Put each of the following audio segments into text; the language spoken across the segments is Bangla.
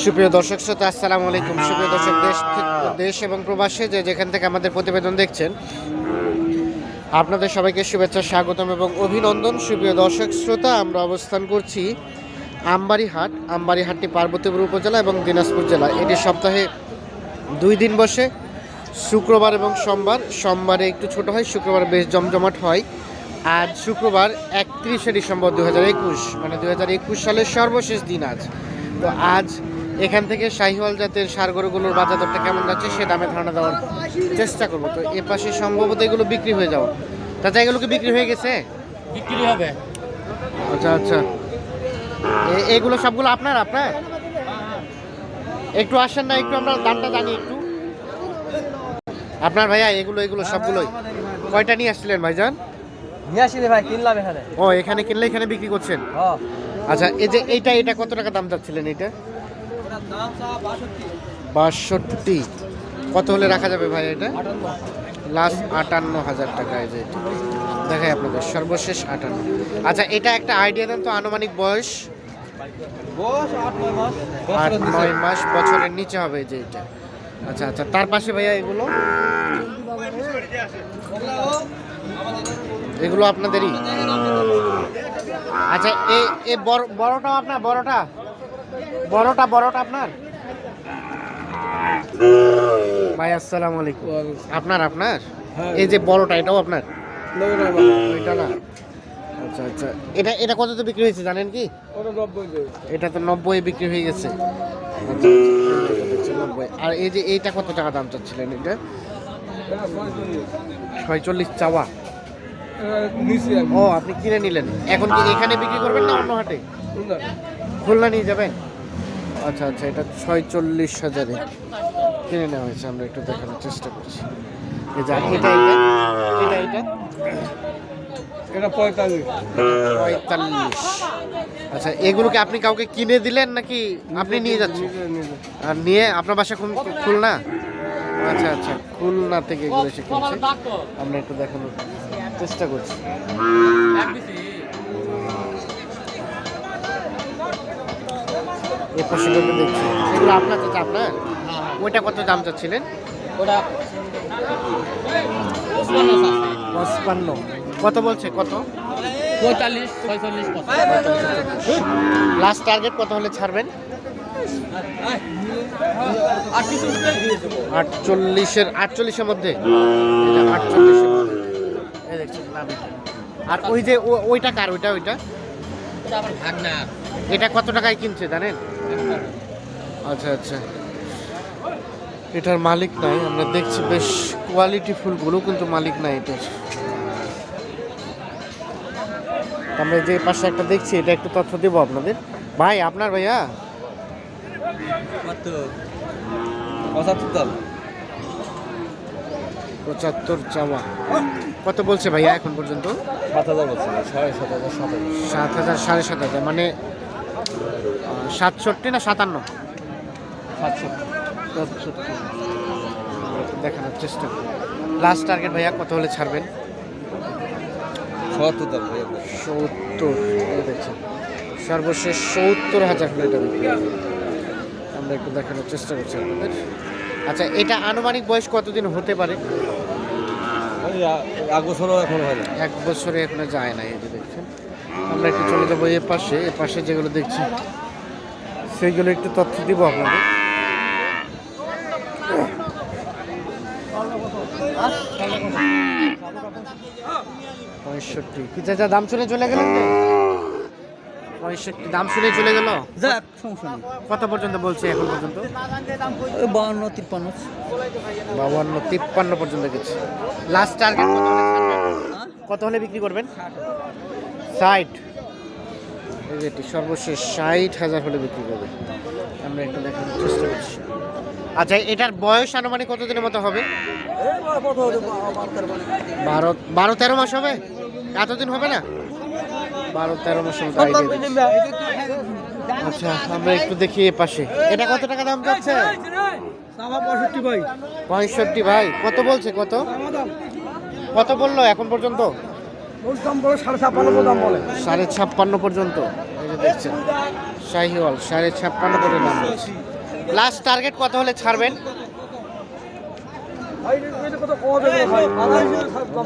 সুপ্রিয় দর্শক শ্রোতা, আসসালামু আলাইকুম। সুপ্রিয় দর্শক, দেশ দেশ এবং প্রবাসে যে যেখান থেকে আমাদের প্রতিবেদন দেখছেন, আপনাদের সবাইকে শুভেচ্ছা, স্বাগতম এবং অভিনন্দন। সুপ্রিয় দর্শক শ্রোতা, আমরা অবস্থান করছি আমবাড়ি হাট আমবাড়ি হাটটি পার্বতীপুর উপজেলা এবং দিনাজপুর জেলা। এটি সপ্তাহে দুই দিন বসে, শুক্রবার এবং সোমবার। সোমবারে একটু ছোট হয়, শুক্রবার বেশ জমজমাট হয়। আজ শুক্রবার একত্রিশে ডিসেম্বর দু হাজার একুশ মানে দু হাজার একুশ সালের সর্বশেষ দিন আজ। তো আজ এখান থেকে শাহিওয়াল জাতের সার গরুগুলোর বাজার দরটা কেমন যাচ্ছে সে দামে ধারণা দেওয়ার চেষ্টা করব। তো এ পাশে সম্ভবত এগুলো বিক্রি হয়ে যাওয়া। তাতে এগুলো কি বিক্রি হয়ে গেছে? বিক্রি হবে। আচ্ছা আচ্ছা। এগুলো সবগুলো আপনার আপনার? একটু আসেন না একটু আমরা দামটা জানি একটু। আপনার ভাইয়া এগুলো এগুলো সবগুলোই। কয়টা নিয়ে আসছিলেন ভাইজান? নিয়ে ভাই কিনলাম এখানে। ও এখানে কিনলে এখানে বিক্রি করছেন? আচ্ছা এই যে এইটা এটা কত টাকা দাম চাচ্ছিলেন এটা বাষট্টি। কত হলে রাখা যাবে ভাই এটা? লাস্ট আটান্ন হাজার টাকা এই যে। দেখাই আপনাদের, সর্বশেষ আটান্ন। আচ্ছা এটা একটা আইডিয়া দেন তো, আনুমানিক বয়স? আট, নয় মাস, বছরের নিচে হবে যে এটা। আচ্ছা আচ্ছা তার পাশে ভাইয়া এগুলো? এগুলো আপনাদেরই? আচ্ছা এ এ বড় বড়টা আপনার, বড়টা? বড়টা বড়টা আপনার? ভাই আসসালামু আলাইকুম। আপনার আপনার? হ্যাঁ। এই যে বড়টা এটাও আপনার? এটা না? আচ্ছা আচ্ছা। এটা এটা কততে বিক্রি হয়েছে জানেন কি? এটা তো নব্বই বিক্রি হয়ে গেছে। আচ্ছা, আচ্ছা, আর এই যে এইটা কত টাকা দাম চাচ্ছিলেন এটা? ছয়চল্লিশ চাওয়া। ও আপনি কিনে নিলেন। এখন কি এখানে বিক্রি করবেন না অন্য হাটে? খুলনা নিয়ে যাবেন? আচ্ছা আচ্ছা এটা ছয়চল্লিশ হাজারে কিনে নেওয়া হয়েছে আমরা একটু দেখানোর চেষ্টা করছি। এটা এটা এটা এটা? এটা পঁয়তাল্লিশ। পঁয়তাল্লিশ। আচ্ছা এগুলো কি আপনি কাউকে কিনে দিলেন নাকি আপনি নিয়ে যাচ্ছেন? আর নিয়ে আপনার বাসা কোন খুলনা? আচ্ছা আচ্ছা খুলনা থেকে এগুলো এসে কিনছে। আমরা একটু দেখানোর চেষ্টা করছি। এই পশুগুলো দেখছি। এগুলো আপনার চাচা আপনার ওইটা কত দাম চাচ্ছিলেন? ওটা পঁচপান্ন। কত বলছে? কত? পঁয়তাল্লিশ ছয়চল্লিশ লাস্ট টার্গেট কত হলে ছাড়বেন? আটচল্লিশের আটচল্লিশের মধ্যে? এটা আটচল্লিশের। আর ওই যে ওইটা কার? ওইটা ওইটা? এটা কত টাকায় কিনছে জানেন? আচ্ছা আচ্ছা। এটার মালিক নাই আমরা দেখছি বেশ কোয়ালিটি ফুলগুলো কিন্তু মালিক নাই এটার। আমরা যে পাশে একটা দেখছি এটা একটু তথ্য দেবো আপনাদের। ভাই আপনার ভাইয়া? পঁচাত্তর। পঁচাত্তর চাওয়া। কত বলছে ভাইয়া এখন পর্যন্ত? সাত হাজার বলছে সাড়ে সাত হাজার সাত হাজার। সাত হাজার সাড়ে সাত হাজার। মানে সাতষট্টি না সাতান্ন? সাতষট্টি দেখানোর চেষ্টা করি। লাস্ট টার্গেট ভাইয়া কত হলে ছাড়বেন? সত্তর সত্তর এই দেখছেন। সর্বশেষ সত্তর হাজার হলে এটা আমরা একটু দেখানোর চেষ্টা করছি আপনাদের। আচ্ছা এটা আনুমানিক বয়স কতদিন হতে পারে? এক বছরও এখন হয় না। এক বছরে এখনও যায় না এই আমরা একটু চলে যাব এ পাশে এ পাশে যেগুলো দেখছি সেইগুলো একটু তথ্য দিব আপনাদের। পঁয়ষট্টি। কি চাচা দাম শুনে চলে গেলেন পঁয়ষট্টি দাম শুনে চলে গেল? যাক সমস্যা নেই কত পর্যন্ত বলছে এখন পর্যন্ত? বাউন্ন তিপ্পান্ন। বাউান্ন তিপ্পান্ন পর্যন্ত গেছে। লাস্ট টার্গেট কত কত হলে বিক্রি করবেন? ষাট। এটি সর্বশেষ ষাট হাজার হলে বিক্রি করবে। আমরা একটু দেখানোর চেষ্টা করছি। আচ্ছা এটার বয়স আনুমানিক কতদিনের মতো হবে? বারো বারো তেরো মাস হবে? এতদিন হবে না? বারো তেরো মাস আচ্ছা আমরা একটু দেখি এ পাশে। এটা কত টাকা দাম যাচ্ছে? পঁয়ষট্টি ভাই পঁয়ষট্টি ভাই। কত বলছে, কত? কত বলল এখন পর্যন্ত? দাম বলে সাড়ে ছাপ্পান্ন দাম বলে। সাড়ে ছাপ্পান্ন পর্যন্ত। এই যে দেখছেন শাহিওয়াল সাড়ে ছাপ্পান্ন করে দাম লাস্ট টার্গেট কত হলে ছাড়বেন?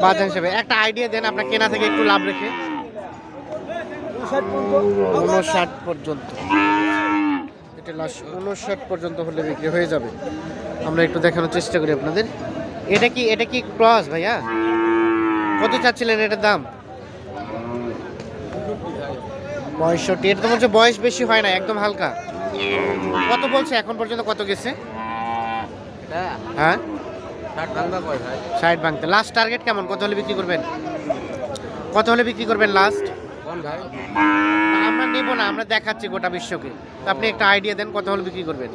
বাজার হিসেবে একটা আইডিয়া দেন আপনার কেনা থেকে একটু লাভ রেখে। ষাট পর্যন্ত। উনষাট পর্যন্ত। এটা লাস্ট উনষাট পর্যন্ত হলে বিক্রি হয়ে যাবে। আমরা একটু দেখানোর চেষ্টা করি আপনাদের। এটা কি এটা কি ক্রস ভাইয়া? কত চাচ্ছিলেন এটার দাম? পঁয়ষট্টি, এটা তো হচ্ছে বয়স বেশি হয় না, একদম হালকা। কত বলছে এখন পর্যন্ত কত গেছে? হ্যাঁ? লাস্ট টার্গেট কেমন? কত হলে বিক্রি করবেন? কত হলে বিক্রি করবেন লাস্ট আমরা নেব না, আমরা দেখাচ্ছি গোটা বিশ্বকে। আপনি একটা আইডিয়া দেন কত হলে বিক্রি করবেন।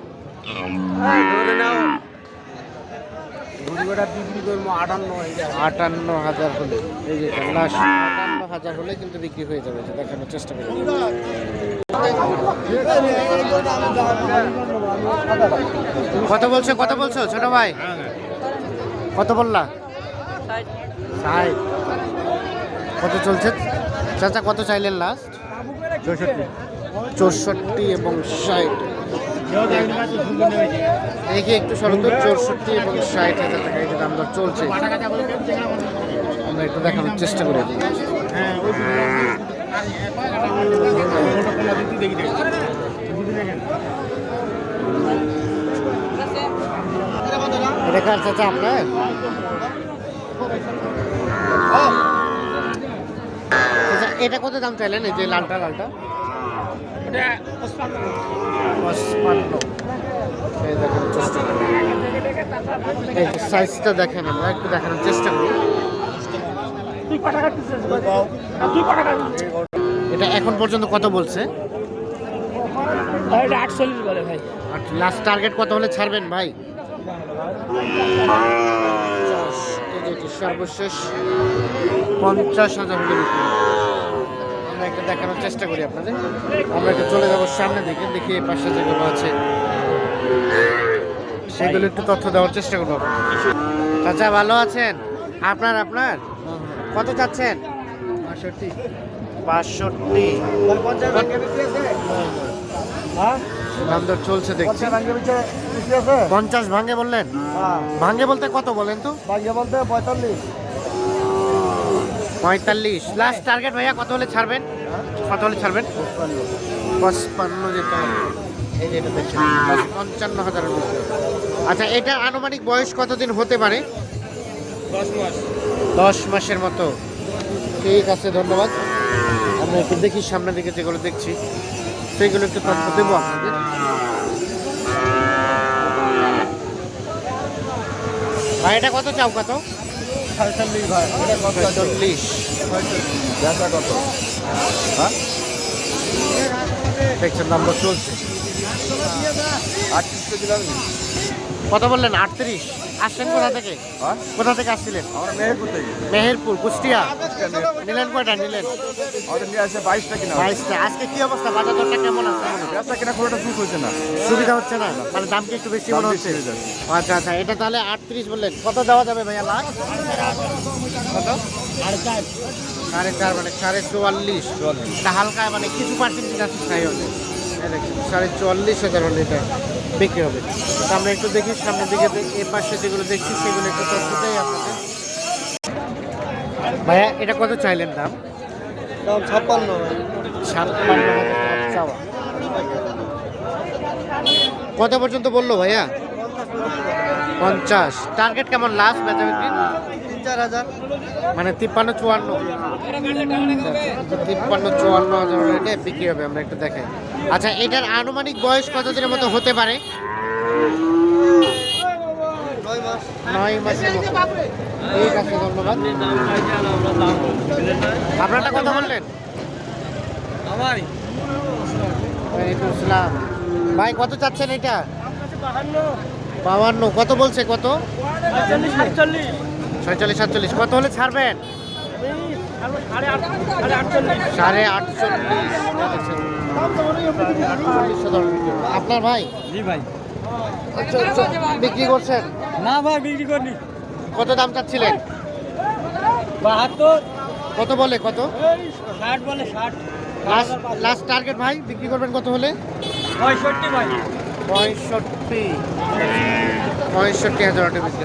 আটান্ন হাজার। হলে। এই যে লাস্ট আটান্ন হাজার হলে কিন্তু বিক্রি হয়ে যাবে দেখানোর চেষ্টা করি কত বলছো কত বলছো ছোট ভাই? কত বললা? ষাট। কত চলছে? চাচা কত চাইলেন লাস্ট চৌষট্টি। চৌষট্টি এবং ষাট। দেখি একটু সরন্ত চৌষট্টি এবং ষাট হাজার টাকা এই দাম দর চলছে। আমরা একটু দেখানোর চেষ্টা করি। এটা কার চাচা আপনার? এটা কত দাম চাইলেন এই যে লালটা লালটা? পঁচপান্ন। এই দেখানোর চেষ্টা করি এই সাইজটা দেখেন আমরা একটু দেখানোর চেষ্টা করি। এটা এখন পর্যন্ত কত বলছে? আটচল্লিশ বলে ভাই। লাস্ট টার্গেট কত হলে ছাড়বেন ভাই? সর্বশেষ পঞ্চাশ হাজার হলে বিক্রি। হবে। আমরা একটু দেখানোর চেষ্টা করি আপনাদের। আমরা একটু চলে যাব সামনে দিকে দেখি এই পাশে যেগুলো আছে। সেগুলো একটু তথ্য দেওয়ার চেষ্টা করব। চাচা ভালো আছেন? আপনার আপনার? কত চাচ্ছেন? বাষট্টি। বাষট্টি। ভাঙ্গে হ্যাঁ চলছে দেখছি। পঞ্চাশ ভাঙ্গে ভাঙে বললেন? হ্যাঁ। ভাঙে বলতে কত বলেন তো? ভাঙ্গে বলতে পঁয়তাল্লিশ। পঁয়তাল্লিশ। লাস্ট টার্গেট ভাইয়া কত হলে ছাড়বেন? কত হলে ছাড়বেন? পঁচপান্ন যেটা যে এটা দেখছেন পঞ্চান্ন হাজারের মধ্যে। আচ্ছা এটা আনুমানিক বয়স কতদিন হতে পারে? দশ মাসের মতো। ঠিক আছে ধন্যবাদ। আমরা একটু দেখি সামনের দিকে যেগুলো দেখছি। সেগুলো একটু তথ্য দেবো আপনাদের। ভাই এটা কত চাও কত ভাই। এটা কত? চল্লিশ হ্যাঁ? দেখছেন নাম্বার চলছে। আটত্রিশ কত বললেন? আটত্রিশ? আসছেন কোথা থেকে? হ্যাঁ? কোথা থেকে আসছিলেন? আমরা মেহেরপুর থেকে। মেহেরপুর কুষ্টিয়া? নিলেন কয়টা? নিলেন? আমাদের নিয়ে আসে বাইশটা কিনা। বাইশটা। আজকে কি অবস্থা? বাজার দরটা কেমন আছে? বেচা কিনা খুব একটা সুখ হচ্ছে না। সুবিধা হচ্ছে না? মানে দাম কি একটু বেশি মনে হচ্ছে? আচ্ছা আচ্ছা। এটা তাহলে আটত্রিশ বললেন। কত দেওয়া যাবে ভাইয়া লাখ? কত? সাড়ে চার। মানে সাড়ে চুয়াল্লিশ। হালকা মানে কিছু পার্সেন্টেজ আছে? সাড়ে চুয়াল্লিশ হাজার হলে এটা। বিক্রি হবে। তো আমরা একটু দেখি সামনের দিকে এ পাশে যেগুলো দেখছি সেগুলো একটু তথ্য দেয় আপনাদের। ভাইয়া এটা কত চাইলেন দাম? দাম ছাপ্পান্ন ছাপ্পান্ন হাজার চাওয়া। কত পর্যন্ত বলল ভাইয়া? পঞ্চাশ। টার্গেট কেমন? লাস্ট বেচা বিক্রি? চার হাজার। মানে তিপ্পান্ন চুয়ান্ন। তিপ্পান্ন চুয়ান্ন হাজার বিক্রি হবে আমরা একটু দেখাই। আচ্ছা এটার আনুমানিক বয়স কতদিনের মতো হতে পারে? নয় মাসের মতো। ঠিক আছে ধন্যবাদ। আপনারটা কথা বললেন? ওয়ালাইকুম আসসালাম ভাই কত চাচ্ছেন এটা? বাহান্ন। কত বলছে কত? সাতচল্লিশ। ছয়চল্লিশ সাতচল্লিশ। কত হলে ছাড়বেন? সাড়ে আটচল্লিশ। আপনার ভাই? জি ভাই। আচ্ছা, আচ্ছা, বিক্রি করছেন? না ভাই বিক্রি করিনি। কত দাম চাচ্ছিলেন? বাহাত্তর। কত বলে কত? ষাট বলে ষাট। লাস্ট লাস্ট টার্গেট ভাই বিক্রি করবেন কত হলে? পঁয়ষট্টি ভাই। পঁয়ষট্টি। পঁয়ষট্টি হাজার বিক্রি।